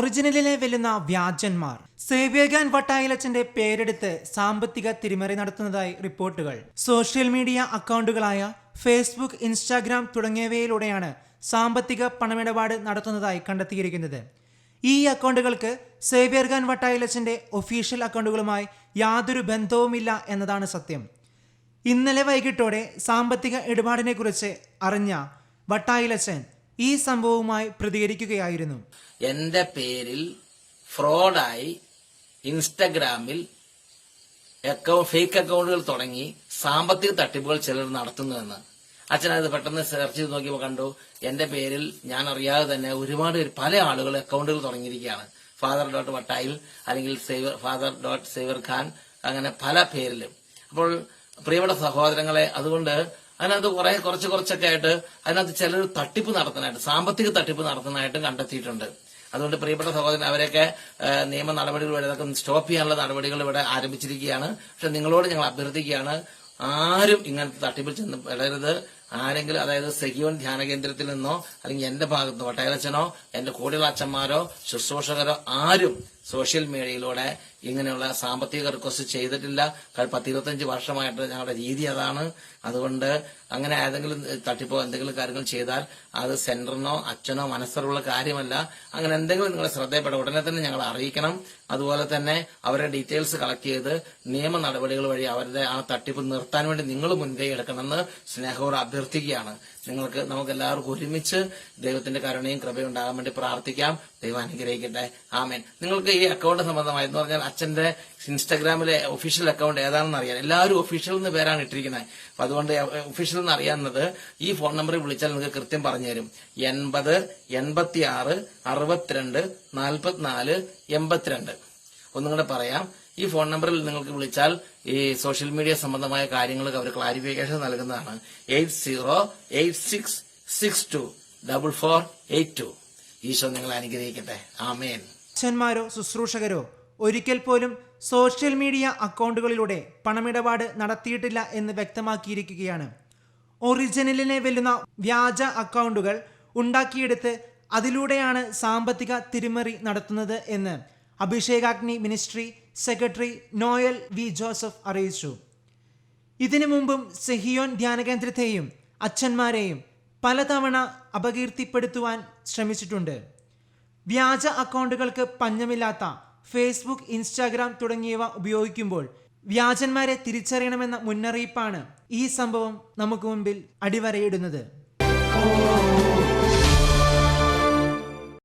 ഒറിജിനലിനെ വെല്ലുന്ന വ്യാജന്മാർ. സേവ്യഗാൻ വട്ടായിലച്ചന്റെ പേരെടുത്ത് സാമ്പത്തിക തിരിമറി നടത്തുന്നതായി റിപ്പോർട്ടുകൾ. സോഷ്യൽ മീഡിയ അക്കൗണ്ടുകളായ ഫേസ്ബുക്ക് ഇൻസ്റ്റാഗ്രാം തുടങ്ങിയവയിലൂടെയാണ് സാമ്പത്തിക പണമിടപാട് നടത്തുന്നതായി കണ്ടെത്തിയിരിക്കുന്നത്. ഈ അക്കൗണ്ടുകൾക്ക് സേവ്യർ ഖാൻ വട്ടായിലച്ചന്റെ ഒഫീഷ്യൽ അക്കൗണ്ടുകളുമായി യാതൊരു ബന്ധവുമില്ല എന്നതാണ് സത്യം. ഇന്നലെ വൈകിട്ടോടെ സാമ്പത്തിക ഇടപാടിനെക്കുറിച്ച് അറിഞ്ഞ വട്ടായിലച്ചൻ ഈ സംഭവവുമായി പ്രതികരിക്കുകയായിരുന്നു. എന്റെ പേരിൽ ഫ്രോഡായി ഇൻസ്റ്റഗ്രാമിൽ അക്കൗണ്ട് ഫേക്ക് അക്കൗണ്ടുകൾ തുടങ്ങി സാമ്പത്തിക തട്ടിപ്പുകൾ ചിലർ നടത്തുന്നുവെന്ന് അച്ഛൻ അത് പെട്ടെന്ന് സെർച്ച് ചെയ്ത് നോക്കിയപ്പോൾ കണ്ടു എന്റെ പേരിൽ ഞാൻ അറിയാതെ തന്നെ ഒരുപാട് പല ആളുകൾ അക്കൗണ്ടുകൾ തുടങ്ങിയിരിക്കുകയാണ്. ഫാദർ ഡോട്ട് വട്ടായിൽ അല്ലെങ്കിൽ Xavier father dot Xavier Khan അങ്ങനെ പല പേരിലും. അപ്പോൾ പ്രിയപ്പെട്ട സഹോദരങ്ങളെ അതുകൊണ്ട് അതിനകത്ത് കുറെ കുറച്ച് കുറച്ചൊക്കെ ആയിട്ട് അതിനകത്ത് ചിലർ തട്ടിപ്പ് നടത്താനായിട്ട് സാമ്പത്തിക തട്ടിപ്പ് നടത്തുന്നതായിട്ടും കണ്ടെത്തിയിട്ടുണ്ട്. അതുകൊണ്ട് പ്രിയപ്പെട്ട സഹോദരൻ അവരെയൊക്കെ നിയമ നടപടികൾ വരെ അതൊക്കെ സ്റ്റോപ്പ് ചെയ്യാനുള്ള നടപടികൾ ഇവിടെ ആരംഭിച്ചിരിക്കുകയാണ്. പക്ഷെ നിങ്ങളോട് ഞങ്ങൾ അഭ്യർത്ഥിക്കുകയാണ് ആരും ഇങ്ങനത്തെ തട്ടിപ്പിൽ ചെന്ന് പെടരുത്. ആരെങ്കിലും അതായത് സെഹിയോൻ ധ്യാന കേന്ദ്രത്തിൽ നിന്നോ അല്ലെങ്കിൽ എന്റെ ഭാഗത്തുനിന്നോ വട്ടയലച്ചനോ എന്റെ കൂടെയുള്ള അച്ഛന്മാരോ ശുശ്രൂഷകരോ ആരും സോഷ്യൽ മീഡിയയിലൂടെ ഇങ്ങനെയുള്ള സാമ്പത്തിക റിക്വസ്റ്റ് ചെയ്തിട്ടില്ല. പത്തിരുപത്തഞ്ച് വർഷമായിട്ട് ഞങ്ങളുടെ രീതി അതാണ്. അതുകൊണ്ട് അങ്ങനെ ഏതെങ്കിലും തട്ടിപ്പോ എന്തെങ്കിലും കാര്യങ്ങൾ ചെയ്താൽ അത് സെന്ററിനോ അച്ഛനോ മനസ്സറുള്ള കാര്യമല്ല. അങ്ങനെ എന്തെങ്കിലും നിങ്ങളെ ശ്രദ്ധയപ്പെടാം ഉടനെ തന്നെ ഞങ്ങൾ അറിയിക്കണം. അതുപോലെ തന്നെ അവരുടെ ഡീറ്റെയിൽസ് കളക്ട് ചെയ്ത് നിയമ നടപടികൾ വഴി അവരുടെ ആ തട്ടിപ്പ് നിർത്താൻ വേണ്ടി നിങ്ങൾ മുൻകൈ എടുക്കണമെന്ന് സ്നേഹപൂർവം അഭ്യർത്ഥിക്കുകയാണ്. നിങ്ങൾക്ക് നമുക്ക് എല്ലാവർക്കും ഒരുമിച്ച് ദൈവത്തിന്റെ കരുണയും കൃപയും ഉണ്ടാകാൻ വേണ്ടി പ്രാർത്ഥിക്കാം. ദൈവം അനുഗ്രഹിക്കട്ടെ. ആമേൻ. നിങ്ങൾക്ക് അക്കൗണ്ട് സംബന്ധമായി എന്ന് പറഞ്ഞാൽ അച്ഛന്റെ ഇൻസ്റ്റാഗ്രാമിലെ ഒഫീഷ്യൽ അക്കൗണ്ട് ഏതാണെന്ന് അറിയാൻ. എല്ലാവരും ഒഫീഷ്യൽ എന്ന് പേരാണ് ഇട്ടിരിക്കുന്നത്. അപ്പൊ അതുകൊണ്ട് ഒഫീഷ്യൽ എന്ന് അറിയാവുന്നത് ഈ ഫോൺ നമ്പറിൽ വിളിച്ചാൽ നിങ്ങൾക്ക് കൃത്യം പറഞ്ഞുതരും. എൺപത് എൺപത്തി ആറ് അറുപത്തിരണ്ട് നാൽപ്പത്തിനാല് എൺപത്തിരണ്ട്. ഒന്നും കൂടെ പറയാം. ഈ ഫോൺ നമ്പറിൽ നിങ്ങൾക്ക് വിളിച്ചാൽ ഈ സോഷ്യൽ മീഡിയ സംബന്ധമായ കാര്യങ്ങൾക്ക് അവർ ക്ലാരിഫിക്കേഷൻ നൽകുന്നതാണ്. Eight zero eight six six two double four eight two. Isho നിങ്ങളെ അനുഗ്രഹിക്കട്ടെ. ആമേൻ. അച്ഛന്മാരോ ശുശ്രൂഷകരോ ഒരിക്കൽ പോലും സോഷ്യൽ മീഡിയ അക്കൗണ്ടുകളിലൂടെ പണമിടപാട് നടത്തിയിട്ടില്ല എന്ന് വ്യക്തമാക്കിയിരിക്കുകയാണ്. ഒറിജിനലിനെ വെല്ലുന്ന വ്യാജ അക്കൗണ്ടുകൾ ഉണ്ടാക്കിയെടുത്ത് അതിലൂടെയാണ് സാമ്പത്തിക തിരിമറി നടത്തുന്നത് എന്ന് Abhishekagni ministry secretary Noel V. Joseph അറിയിച്ചു. ഇതിനു മുമ്പും സെഹിയോൻ ധ്യാനകേന്ദ്രത്തെയും അച്ഛന്മാരെയും പലതവണ അപകീർത്തിപ്പെടുത്തുവാൻ ശ്രമിച്ചിട്ടുണ്ട്. വ്യാജ അക്കൗണ്ടുകൾക്ക് പഞ്ഞമില്ലാത്ത ഫേസ്ബുക്ക് ഇൻസ്റ്റാഗ്രാം തുടങ്ങിയവ ഉപയോഗിക്കുമ്പോൾ വ്യാജന്മാരെ തിരിച്ചറിയണമെന്ന മുന്നറിയിപ്പാണ് ഈ സംഭവം നമുക്ക് മുമ്പിൽ അടിവരയിടുന്നത്.